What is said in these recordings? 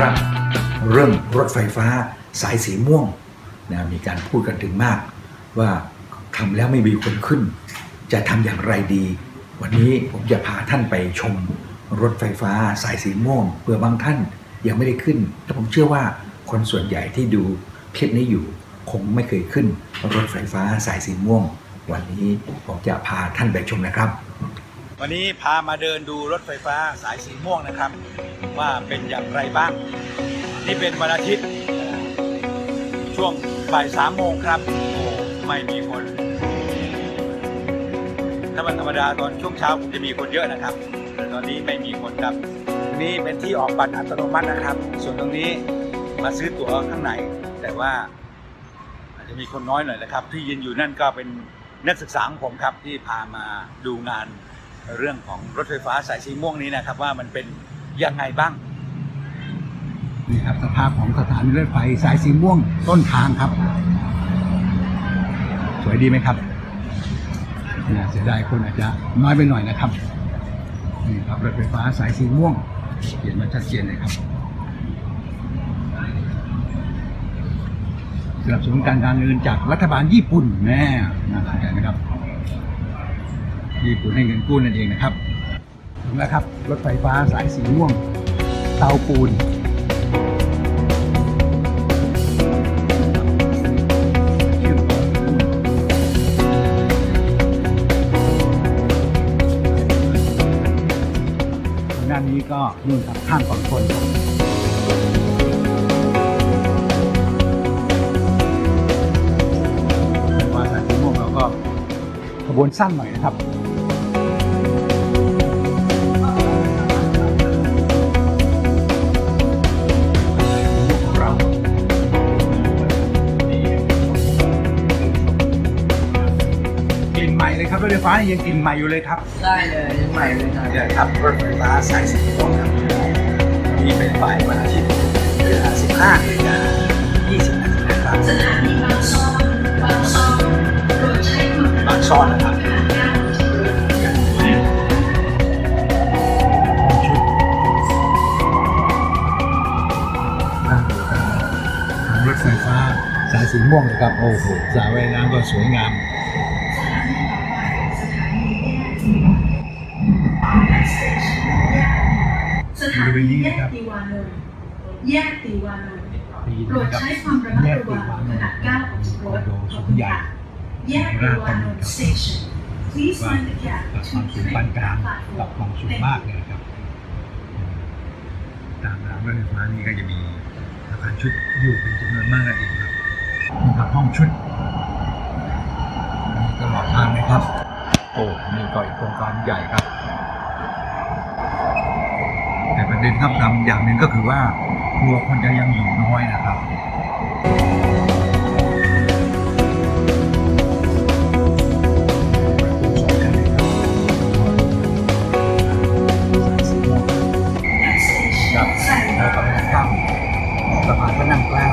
ครับ เรื่องรถไฟฟ้าสายสีม่วงนะมีการพูดกันถึงมาก ว่าทำแล้วไม่มีคนขึ้น จะทำอย่างไรดี วันนี้ผมจะพาท่านไปชมรถไฟฟ้าสายสีม่วงเพื่อบางท่านยังไม่ได้ขึ้นแต่ผมเชื่อว่าคนส่วนใหญ่ที่ดูคลิปนี้อยู่คงไม่เคยขึ้นรถไฟฟ้าสายสีม่วง วันนี้ผมจะพาท่านไปชมนะครับ วันนี้พามาเดินดูรถไฟฟ้าสายสีม่วงนะครับ ว่าเป็นอย่างไรบ้าง นี่เป็นวันอาทิตย์ ช่วงบ่ายสามโมงครับโอ้ไม่มีคนถ้าวันธรรมดาตอนช่วงเช้าจะมีคนเยอะนะครับแต่ตอนนี้ไม่มีคนครับ นี่เป็นที่ออกบัตรอัตโนมัตินะครับ ส่วนตรงนี้มาซื้อตั๋วข้างในแต่ว่าอาจจะมีคนน้อยหน่อยนะครับ ที่ยืนอยู่นั่นก็เป็นนักศึกษาของผมครับที่พามาดูงาน เรื่องของรถไฟฟ้าสายสีม่วงนี้นะครับ ว่ามันเป็นยังไงบ้างนี่ครับสภาพของสถานีรถไฟสายสีม่วงต้นทางครับ สวยดีไหมครับเนี่ยเสียดายคนอาจจะน้อยไปหน่อยนะครับนี่ครับรถไฟฟ้าสายสีม่วงเขียนมาชัดเจนเลยครับสนับสนุนการการเงินจากรัฐบาลญี่ปุ่นแน่น่าสนใจนะครับ ญี่ปุ่นให้เงินกู้นั่นเองนะครับถึงแล้วครับ รถไฟฟ้าสายสีม่วง เตาปูนทางด้านนี้ก็นู่นครับข้างฝั่งคนครับว่าสายสีม่วงเราก็ขบวนสั้นหน่อยนะครับ เลยครับรถไฟฟ้ายังกลิ่นใหม่อยู่เลยครับ ได้เลยยังใหม่เลยครับเนี่ยครับรถไฟฟ้าสายสีม่วงครับนี่เป็นฝ่ายวันอาทิตย์เวลา15นาฬิกา20นาทีนะครับสถานีบางซ่อนบางซ่อนโปรดใช้ความระบามังดซ่อนนะครับระวังทางรถไฟฟ้าสายสีม่วงเลยครับ โอ้โหสระว่ายน้ำก็สวยงาม สถานีแยกติวานนท์แยกติวานนท์โปรดใช้ความระมัดระวังขณะก้าวออกจากรถขอบคุณค่ะแยกติวานนท์ station please ว่า mind the gap กับความสูงปานกลางกับความสูงมากเลยนะครับตามรางรถไฟฟ้านี่ก็จะมีอาคารชุดอยู่เป็นจำนวนมากนั่นเองครับนี่ครับห้องชุดนี่ตลอดทางเลยครับ โอ้นี่ก็อีกโครงการใหญ่ครับ แต่ประ เด็นครับนำอย่างหนึ่งก็คือว่ากลัวคนจะยังอยู่น้อยนะครับครับแล้วก็ข้ามสะพานพระนั่งเกล้า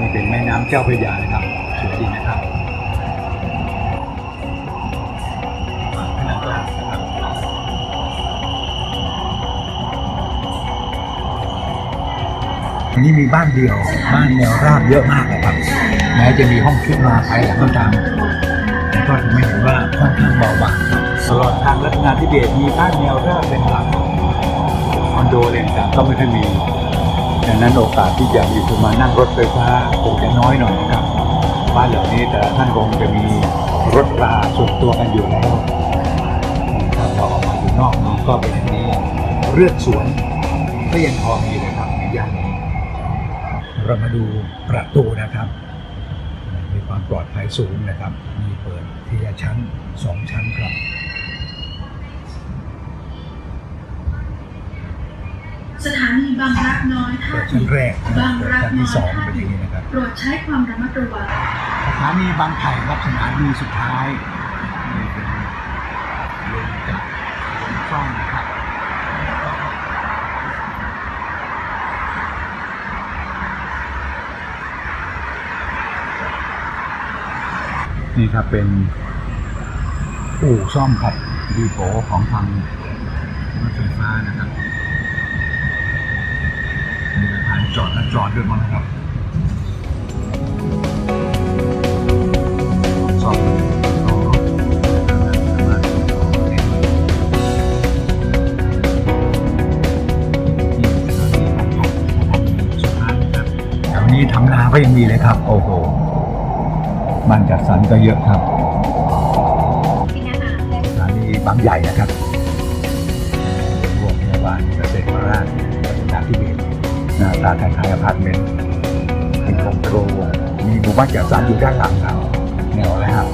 นี่เป็นแม่น้ำเจ้าพระยานะครับสวยดีนะครับ นี้มีบ้านเดียว บ้านแนวราบเยอะมากนะครับ แม้จะมีห้องชุดมาภายหลังก็ตามแต่ก็ทำให้เห็นว่าค่อนข้างเบาบางตลอดทางรัตนาธิเบศมีบ้านแนวราบเป็นหลักคอนโดอะไรต่างก็ไม่ค่อยมีดังนั้นโอกาสที่จะมีคนมานั่งรถไฟฟ้าคงจะน้อยหน่อยนะครับ บ้านเหล่านี้แต่ท่านคงจะมีรถราส่วนตัวกันอยู่แล้วถ้าเราออกมาอยู่นอกนี้ก็เป็นอย่างนี้เลือดสวนก็ยังพอมีเลยครับในย่านนี้ เรามาดูประตูนะครับ มีความปลอดภัยสูงนะครับ มีเปิดทีละชั้นสองชั้นครับสถานีบางรักน้อยท่าเปิดชั้นแรกนะบางเปิดรักชั้นน้ที่อยสองท่าเป็นอย่างนี้นะครับโปรดใช้ความระมัดระวังสถานีบางไผ่รับสถานีสุดท้ายนี่เป็นเรือนจักรเรือนซ่อม นี่ครับเป็นอู่ซ่อมครับดีโปของทางรถไฟฟ้านะครับมีสถานจอดและจอดด้วยมั้งนะครับสองสอมารถส่งของได้ด้วยนี่สถานีขนส่งสุดท้ายนะครับแถวนี้ทำนาก็ยังมีเลยครับ โอ้โห บ้านจัดสรรก็เยอะครับสถานีบางใหญ่นะครับโรงพยาบาลเกษตรราชพัฒนาธิเบศรหน้าตาคล้ายๆอพาร์ตเมนต์เป็นโฮมโปรมีหมู่บ้านจัดสรรอยู่ด้านหลังครับแนวแล้วครับ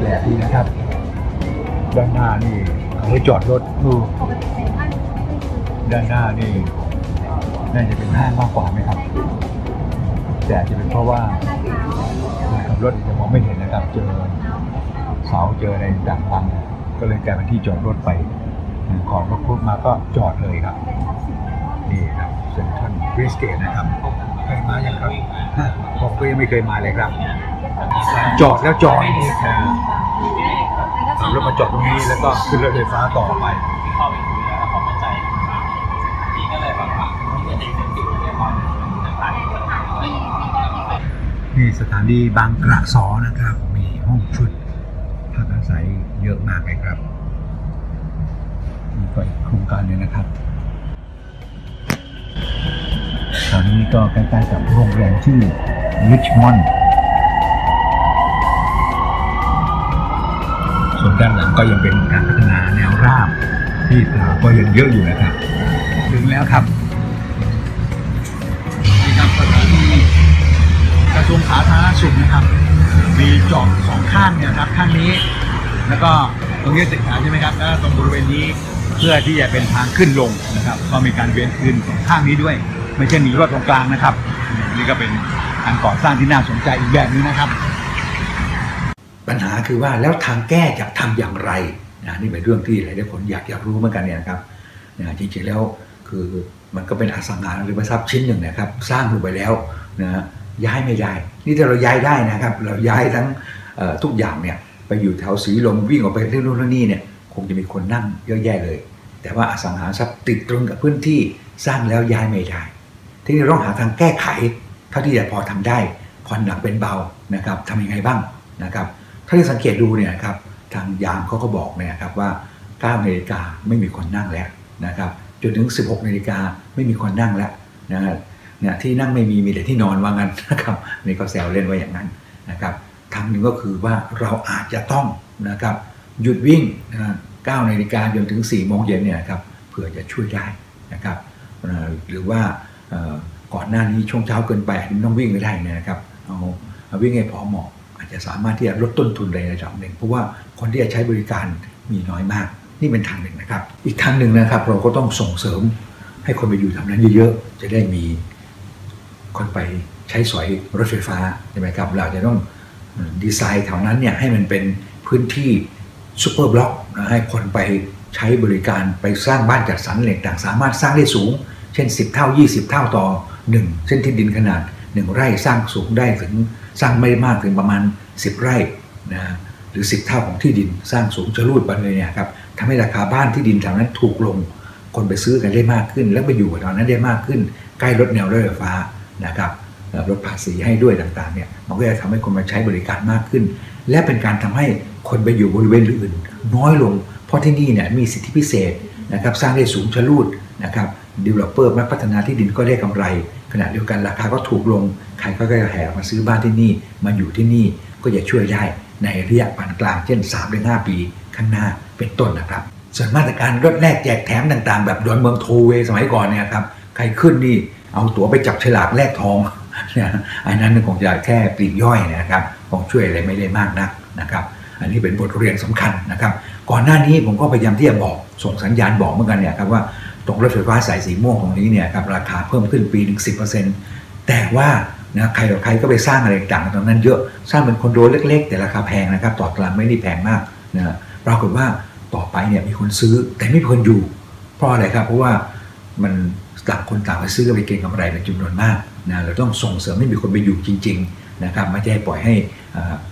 ปลกดีนะครับ ด้านหน้านี่เอาไว้จอดรถดูด้านหน้านี่น่าจะเป็นห้างมากกว่าไหมครับ แต่อาจจะเป็นเพราะว่าขับรถจะมองไม่เห็นนะครับ เจอเสาเจออะไรต่างๆก็เลยกลายเป็นที่จอดรถไปขอรถพุ่มาก็จอดเลยครับ นี่ครับเซ็นทรัลเวสเกตนะครับ เคยมายังครับฮะผมก็ยังไม่เคยมาเลยครับ จอดแล้วจอดนี่คือขับรถมาจอดตรงนี้แล้วก็ขึ้นรถไฟฟ้าต่อไปเข้าไปคุยแล้วเขามั่นใจพี่ก็เลยแบบว่าที่จะได้เป็นสิ่งที่ความต่างๆนี่สถานีบางกระสอนะครับ มีห้องชุดพักอาศัยเยอะมากเลยครับนี่ก็อีกโครงการหนึงนะครับ ตอนนี้ก็ใกล้ๆกับโรงแรมชื่อริชมอนด์ส่วนด้านหลังก็ยังเป็นการพัฒนาแนวราบ ที่ปลาก็ยังเยอะอยู่นะครับ ถึงแล้วครับนี่ครับสถานีกระทรวงสาธารณสุขนะครับ มีจอดสองข้างเนี่ยครับข้างนี้ แล้วก็ตรงนี้ตึกฐาใช่ไหมครับ แล้วตรงบริเวณนี้เพื่อที่จะเป็นทางขึ้นลงนะครับ ก็มีการเวียนคืนสองข้างนี้ด้วย ไม่ใช่มีรถตรงกลางนะครับ นี่ก็เป็นการก่อสร้างที่น่าสนใจอีกแบบนึงนะครับ ปัญหาคือว่าแล้วทางแก้จะทำอย่างไรนะนี่เป็นเรื่องที่หลายๆคนอยากอยากรู้เหมือนกันเนี่ยนะครับนะจริงๆแล้วคือมันก็เป็นอสังหาริมทรัพย์ชิ้นหนึ่งนะครับ สร้างลงไปแล้วนะย้ายไม่ได้ นี่ถ้าเราย้ายได้นะครับ เราย้ายทั้งทุกอย่างเนี่ยไปอยู่แถวสีลมวิ่งออกไปเรื่องนู้นเรื่องนี้เนี่ยคงจะมีคนนั่งเยอะแยะเลย แต่ว่าอสังหาริมทรัพย์ติดตรงกับพื้นที่สร้างแล้วย้ายไม่ได้ ที่นี่เราต้องหาทางแก้ไขเท่าที่จะพอทำได้ผ่อนหนักเป็นเบานะครับทำยังไงบ้างนะครับถ้าที่สังเกตดูเนี่ยครับทางยามเขาก็บอกเนี่ยนะครับว่า9นาฬิกาไม่มีคนนั่งแล้วนะครับจนถึง 16นาฬิกาไม่มีคนนั่งแล้วนะฮะเนี่ยที่นั่งไม่มีมีแต่ที่นอนว่างั้นนะครับนี่ก็แซวเล่นไว้อย่างนั้นนะครับทางหนึ่งก็คือว่าเราอาจจะต้องนะครับหยุดวิ่งนะ9นาฬิกาจนถึง4โมงเย็นเนี่ยครับเผื่อจะช่วยได้นะครับหรือว่า ก่อนหน้านี้ช่วงเช้าเกินไปไม่ต้องวิ่งไม่ได้นะครับเอาวิ่งให้พอเหมาะอาจจะสามารถที่จะลดต้นทุนในระดับหนึ่งเพราะว่าคนที่จะใช้บริการมีน้อยมาก นี่เป็นทางหนึ่งนะครับ อีกทางหนึ่งนะครับ เราก็ต้องส่งเสริมให้คนไปอยู่ทานั้นเยอะๆจะได้มีคนไปใช้สอยรถไฟฟ้าใช่ไหมครับเราจะต้องดีไซน์แถวนั้นเนี่ยให้มันเป็นพื้นที่ซูเปอร์บล็อกนะให้คนไปใช้บริการไปสร้างบ้านจัดสรรเหล็กต่างสามารถสร้างได้สูง เช่น 10 เท่า 20 เท่าต่อ 1เส้นที่ดินขนาด 1 ไร่สร้างสูงได้ถึงสร้างไม่มากถึงประมาณ 10 ไร่นะหรือ 10 เท่าของที่ดินสร้างสูงจะรูดไปเลยเนี่ยครับทำให้ราคาบ้านที่ดินแถวนั้นถูกลง คนไปซื้อกันได้มากขึ้น และไปอยู่ตอนนั้นได้มากขึ้น ใกล้รถแนวรถไฟฟ้านะครับลดภาษีให้ด้วยต่างๆเนี่ยมันก็จะทำให้คนมาใช้บริการมากขึ้น และเป็นการทำให้คนไปอยู่บริเวณอื่น น้อยลง เพราะที่นี่เนี่ยมีสิทธิพิเศษนะครับสร้างได้สูงชะลูดนะครับ ดีเวลอปเปอร์มาพัฒนาที่ดินก็ได้กำไร ขณะเดียวกันราคาก็ถูกลง ใครก็จะแห่มาซื้อบ้านที่นี่มาอยู่ที่นี่ก็จะช่วยได้ในระยะปานกลางเช่น3-5ถึง5ปี ข้างหน้าเป็นต้นนะครับ ส่วนมาตรการลดแลกแจกแถมต่างๆ แบบดอนเมืองโทเวสมัยก่อนเนี่ยครับใครขึ้นนี่เอาตั๋วไปจับฉลากแลกทองเนี่ยอันนั้นคงจะแค่ปลีกย่อยนะครับคงช่วยอะไรไม่ได้มากนักนะครับ อันนี้เป็นบทเรียนสำคัญนะครับ ก่อนหน้านี้ผมก็พยายามที่จะบอกส่งสัญญาณบอกเหมือนกันเนี่ยครับว่า ตรงรถไฟฟ้าสายสีม่วงตรงนี้เนี่ยครับราคาเพิ่มขึ้นปีหนึ่งสิแต่ว่านะใครต่อใครก็ไปสร้างอะไรต่างๆตรงนั้นเยอะสร้างเป็นคอนโดเล็ก ๆ แต่ราคาแพงนะครับต่อตารางไม่ได้แพงมากนะปรากฏว่าต่อไปเนี่ยมีคนซื้อแต่ไม่มีคนอยู่ เพราะอะไรครับ เพราะว่ามันต่างคนต่างไปซื้อไปเก็งกำไรเป็นจำนวนมากนะเราต้องส่งเสริมให้มีคนไปอยู่จริง ๆนะครับไม่ใช่ปล่อยให้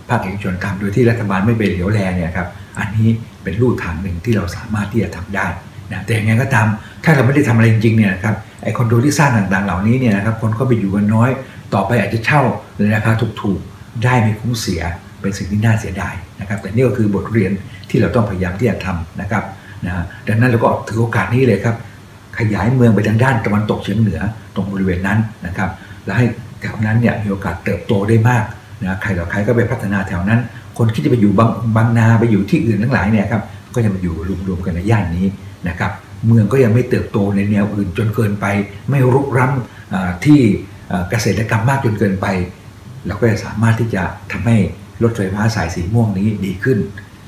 ภาคเอกชนทำโดยที่รัฐบาลไม่ไปเหลียวแลเนี่ยครับอันนี้เป็นลู่ทางหนึ่งที่เราสามารถที่จะทำได้ นะแต่ยังไงก็ตามถ้าเราไม่ได้ทำอะไรจริงๆเนี่ยนะครับไอคอนโดที่สร้างต่างๆเหล่านี้เนี่ยนะครับคนเข้าไปอยู่กันน้อย ต่อไปอาจจะเช่าในราคาถูกๆได้ไม่คุ้มเสียเป็นสิ่งที่น่าเสียดายนะครับแต่นี่ก็คือบทเรียนที่เราต้องพยายามที่จะทำนะครับนะฮะดังนั้นเราก็ถือโอกาสนี้เลยครับ ขยายเมืองไปทางด้านตะวันตกเฉียงเหนือตรงบริเวณนั้นนะครับและให้แถวนั้นเนี่ยมีโอกาสเติบโตได้มากนะใครต่อใครก็ไปพัฒนาแถวนั้น คนที่จะไปอยู่บางบางนาไปอยู่ที่อื่นทั้งหลายเนี่ยครับก็จะมาอยู่รวมๆกันในย่านนี้ นะครับเมืองก็ยังไม่เติบโตในแนวอื่นจนเกินไป ไม่รุกร้ำอ่าที่เกษตรกรรมมากจนเกินไป เราก็จะสามารถที่จะทำให้รถไฟฟ้าสายสีม่วงนี้ดีขึ้น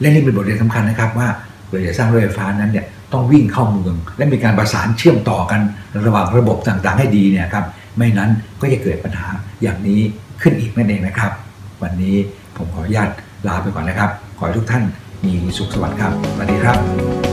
และนี่เป็นบทเรียนสำคัญนะครับว่าเราจะสร้างรถไฟฟ้านั้นเนี่ยต้องวิ่งเข้าเมือง และมีการประสานเชื่อมต่อกันระหว่างระบบต่างๆ ให้ดีเนี่ยครับไม่นั้นก็จะเกิดปัญหาอย่างนี้ขึ้นอีกนั่นเองนะครับ วันนี้ผมขออนุญาตลาไปก่อนนะครับ ขอให้ทุกท่านมีสุขสวัสดิ์ครับสวัสดีครับ